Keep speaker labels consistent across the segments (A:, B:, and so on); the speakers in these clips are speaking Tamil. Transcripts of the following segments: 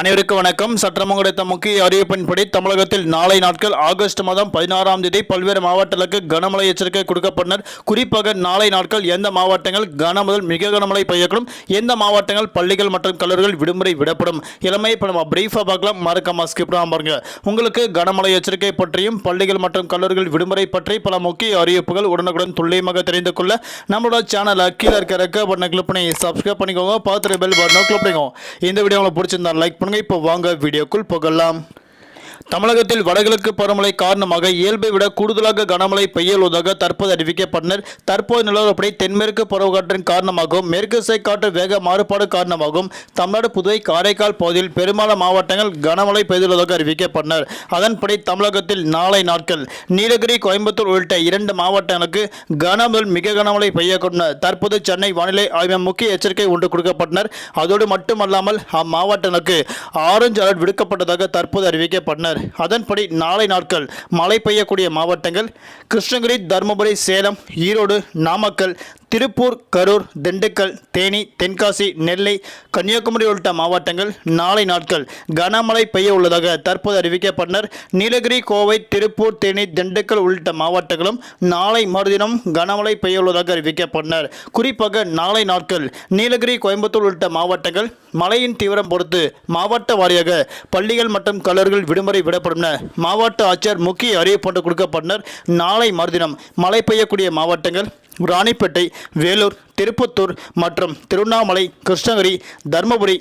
A: அனைவருக்கும் வணக்கம். சற்றம் கிடைத்த முக்கிய அறிவிப்பின்படி தமிழகத்தில் நாளை நாட்கள் ஆகஸ்ட் மாதம் பதினாறாம் தேதி பல்வேறு மாவட்டங்களுக்கு கனமழை எச்சரிக்கை கொடுக்கப்பட்டனர். குறிப்பாக நாளை நாட்கள் எந்த மாவட்டங்கள் கன முதல் மிக கனமழை பெய்யக்கூடும் எந்த மாவட்டங்கள் பள்ளிகள் மற்றும் கல்லூரிகள் விடுமுறை விடப்படும். இளமை இப்போ நம்ம பிரீஃபாக பார்க்கலாம். மறக்காம ஸ்கிப் பாருங்க. உங்களுக்கு கனமழை எச்சரிக்கை பற்றியும் பள்ளிகள் மற்றும் கல்லூரிகள் விடுமுறை பற்றி பல முக்கிய அறிவிப்புகள் உடனுக்குடன் துல்லியமாக தெரிந்து கொள்ள நம்மளோட சேனலை கீழே இருக்க ரெக்க பண்ண கிளிக் பண்ணி சப்ஸ்கிரைப் பண்ணிக்கோங்க. பார்த்துட்டு பெல் பட்டனை கிளிக் பண்ணிக்கோங்க. இந்த வீடியோ உங்களுக்கு பிடிச்சிருந்தா லைக் பண்ணுங்க இப்போ வாங்க வீடியோக்குள் போகலாம் தமிழகத்தில் வடகிழக்கு பருவமழை காரணமாக இயல்பை விட கூடுதலாக கனமழை பெய்யுவதாக தற்போது அறிவிக்கப்பட்டனர். தற்போது நிலவரப்படி தென்மேற்கு பருவக்காற்றின் காரணமாகவும் மேற்கு திசை காற்று வேக மாறுபாடு காரணமாகவும் தமிழ்நாடு புதுவை காரைக்கால் பகுதியில் பெரும்பாலான மாவட்டங்கள் கனமழை பெய்துள்ளதாக அறிவிக்கப்பட்டனர். அதன்படி தமிழகத்தில் நாளை நாட்கள் நீலகிரி கோயம்புத்தூர் உள்ளிட்ட இரண்டு மாவட்டங்களுக்கு கன முதல் மிக கனமழை பெய்யக்கூடும். தற்போது சென்னை வானிலை ஆய்வு முக்கிய எச்சரிக்கை ஒன்று கொடுக்கப்பட்டனர். அதோடு மட்டுமல்லாமல் அம்மாவட்டங்களுக்கு ஆரஞ்சு அலர்ட் விடுக்கப்பட்டதாக தற்போது அறிவிக்கப்பட்டனர். அதன்படி நாளை நாட்கள் மழை பெய்யக்கூடிய மாவட்டங்கள் கிருஷ்ணகிரி தருமபுரி சேலம் ஈரோடு நாமக்கல் திருப்பூர் கரூர் திண்டுக்கல் தேனி தென்காசி நெல்லை கன்னியாகுமரி உள்ளிட்ட மாவட்டங்கள் நாளை நாட்கள் கனமழை பெய்ய உள்ளதாக தற்போது அறிவிக்கப்பட்டனர். நீலகிரி கோவை திருப்பூர் தேனி திண்டுக்கல் உள்ளிட்ட மாவட்டங்களும் நாளை மறுதினம் கனமழை பெய்ய உள்ளதாக அறிவிக்கப்பட்டனர். குறிப்பாக நாளை நாட்கள் நீலகிரி கோயம்புத்தூர் உள்ளிட்ட மாவட்டங்கள் மழையின் தீவிரம் பொறுத்து மாவட்ட வாரியாக பள்ளிகள் மற்றும் கல்லூரிகள் விடுமுறை விடப்படும் என மாவட்ட ஆட்சியர் முக்கிய அறிவிப்பு கொடுக்கப்பட்டனர். நாளை மறுதினம் மழை பெய்யக்கூடிய மாவட்டங்கள் ராணிப்பேட்டை வேலூர் திருப்பத்தூர் மற்றும் திருவண்ணாமலை கிருஷ்ணகிரி தருமபுரி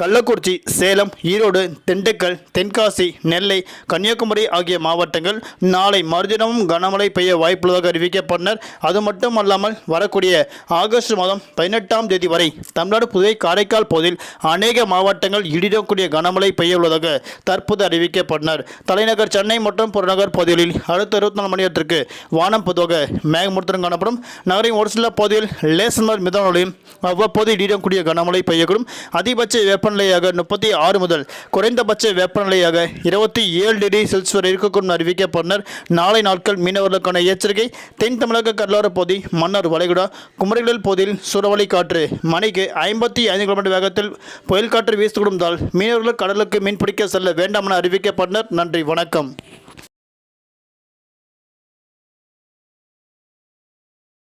A: கள்ளக்குறிச்சி சேலம் ஈரோடு திண்டுக்கல் தென்காசி நெல்லை கன்னியாகுமரி ஆகிய மாவட்டங்கள் நாளை மறுதினமும் கனமழை பெய்ய வாய்ப்புள்ளதாக அறிவிக்கப்பட்டனர். அது மட்டும் அல்லாமல் வரக்கூடிய ஆகஸ்ட் மாதம் பதினெட்டாம் தேதி வரை தமிழ்நாடு புதுவை காரைக்கால் பகுதியில் அநேக மாவட்டங்கள் இடிடக்கூடிய கனமழை பெய்ய உள்ளதாக தற்போது அறிவிக்கப்பட்டனர். தலைநகர் சென்னை மற்றும் புறநகர் பகுதிகளில் அடுத்த இருபத்தி நாலு மணி நேரத்திற்கு வானம் பொதுவாக மேகமூர்த்தம் காணப்படும். நகரின் ஒரு சில பகுதியில் லேசன்மர் மிதமலையும் அவ்வப்போது இடிடக்கூடிய கனமழை பெய்யக்கூடும். அதிகபட்ச வெப்பநிலையாக முப்பத்தி ஆறு முதல் குறைந்தபட்ச வெப்பநிலையாக இருபத்தி ஏழு டிகிரி செல்சியஸ் வரை இருக்கக்கூடும் அறிவிக்கப்பட்டனர். நாளை நாட்கள் மீனவர்களுக்கான எச்சரிக்கை. தென் தமிழக கடலோர பகுதி மன்னார் வளைகுடா குமரிகள் பகுதியில் சூறாவளி காற்று மணிக்கு ஐம்பத்தி ஐந்து கிலோமீட்டர் வேகத்தில் புயல் காற்று வீசக்கூடும் மீனவர்கள் கடலுக்கு மீன்பிடிக்க செல்ல வேண்டாம் என அறிவிக்கப்பட்டனர். நன்றி வணக்கம்.